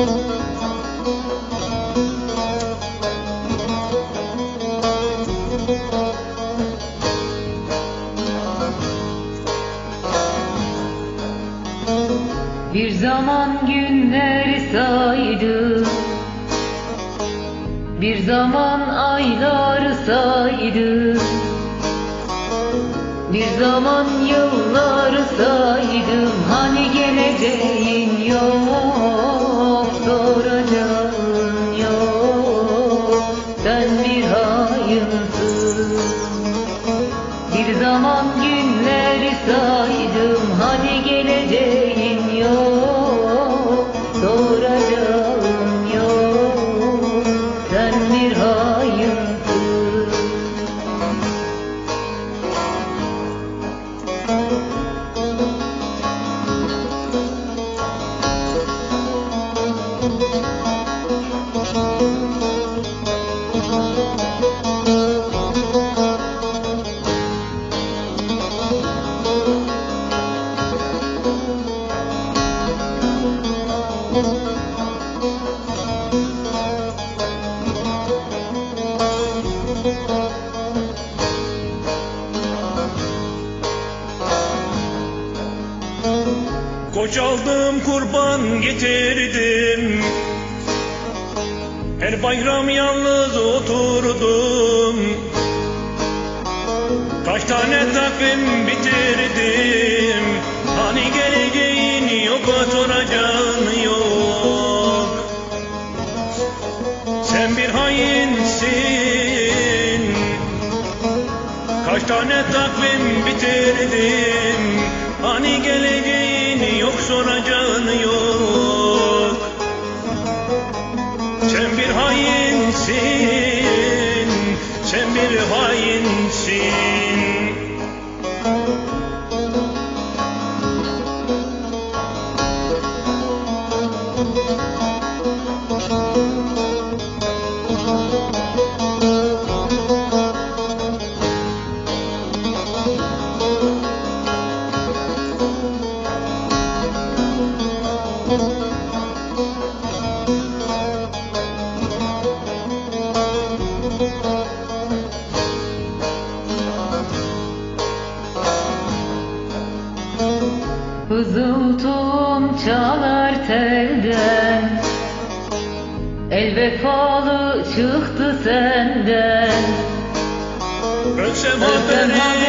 Bir zaman günleri saydım Bir zaman ayları saydım Bir zaman yılları saydım Kocaldım kurban getirdim. Her bayram yalnız oturdum. Kaç tane takvim bitirdim. Hani geleceğin yok soracağın yok. Sen bir hainsin. Kaç tane takvim bitirdim. Hani geleceğin bir hainsin Hızıltım çalar telden. El vefalı çıktı senden. Ölsem Ölsem